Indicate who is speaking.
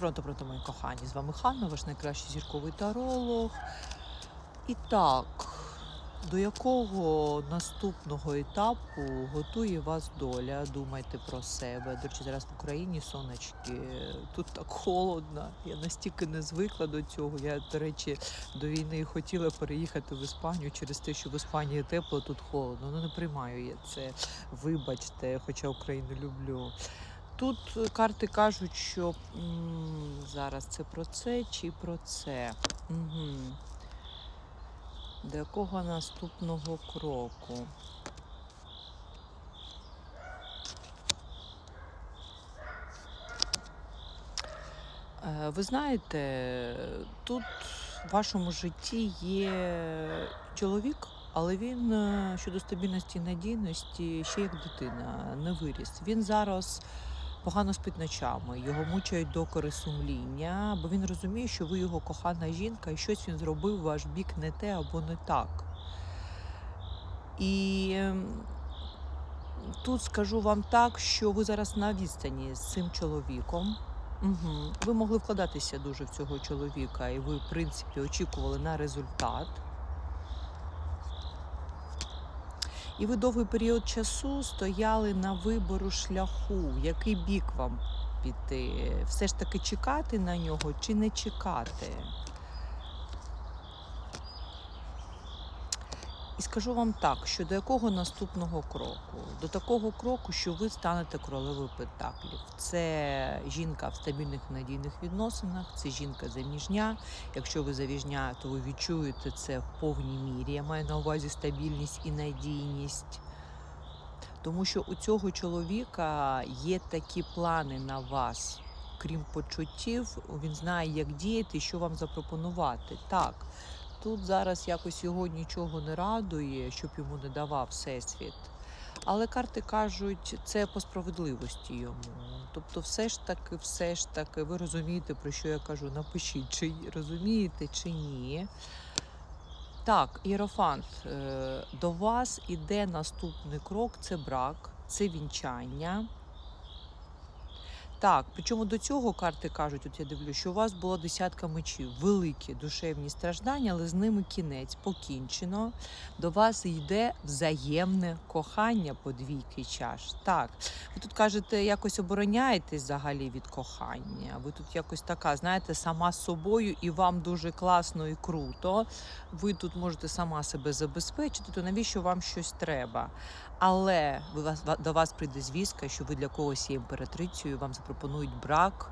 Speaker 1: Пронто, пронто, мої кохані. З вами Ханна, ваш найкращий зірковий таролог. І так, до якого наступного етапу готує вас доля? Думайте про себе. До речі, зараз в Україні сонечки, тут так холодно. Я настільки не звикла до цього. Я, до речі, до війни хотіла переїхати в Іспанію через те, що в Іспанії тепло, тут холодно. Ну не приймаю я це. Вибачте, хоча Україну люблю. Тут е, карти кажуть, що зараз це про це чи про це. Угу. До якого наступного кроку? Е, Ви знаєте, тут в вашому житті є чоловік, але він е, щодо стабільності і надійності ще як дитина не виріс. Він зараз погано спить ночами, його мучають докори сумління, бо він розуміє, що ви його кохана жінка, і щось він зробив ваш бік не те або не так. І ем, тут скажу вам так, що ви зараз на відстані з цим чоловіком. Угу. Ви могли вкладатися дуже в цього чоловіка, і ви, в принципі, очікували на результат. І ви довгий період часу стояли на вибору шляху, який бік вам піти. Все ж таки чекати на нього чи не чекати. І скажу вам так, що до якого наступного кроку? До такого кроку, що ви станете королевою пентаклів. Це жінка в стабільних надійних відносинах, це жінка заміжня. Якщо ви завіжня, то ви відчуєте це в повній мірі. Я маю на увазі стабільність і надійність. Тому що у цього чоловіка є такі плани на вас. Крім почуттів, він знає, як діяти що вам запропонувати. Так, тут зараз якось його нічого не радує, щоб йому не давав всесвіт. Але карти кажуть, це по справедливості йому. Тобто, все ж таки, все ж таки, ви розумієте, про що я кажу? Напишіть, чи розумієте, чи ні. Так, Єрофант, е, до вас іде наступний крок: це брак, це вінчання. Так, причому до цього карти кажуть, от я дивлюсь, що у вас було десятка мечів, великі душевні страждання, але з ними кінець покінчено. До вас йде взаємне кохання по двійки чаш. Так, ви тут кажете, якось обороняєтесь взагалі від кохання. Ви тут якось така, знаєте, сама з собою, і вам дуже класно і круто. Ви тут можете сама себе забезпечити, то навіщо вам щось треба? Але до вас прийде звістка, що ви для когось є імператрицею, вам запропонують брак.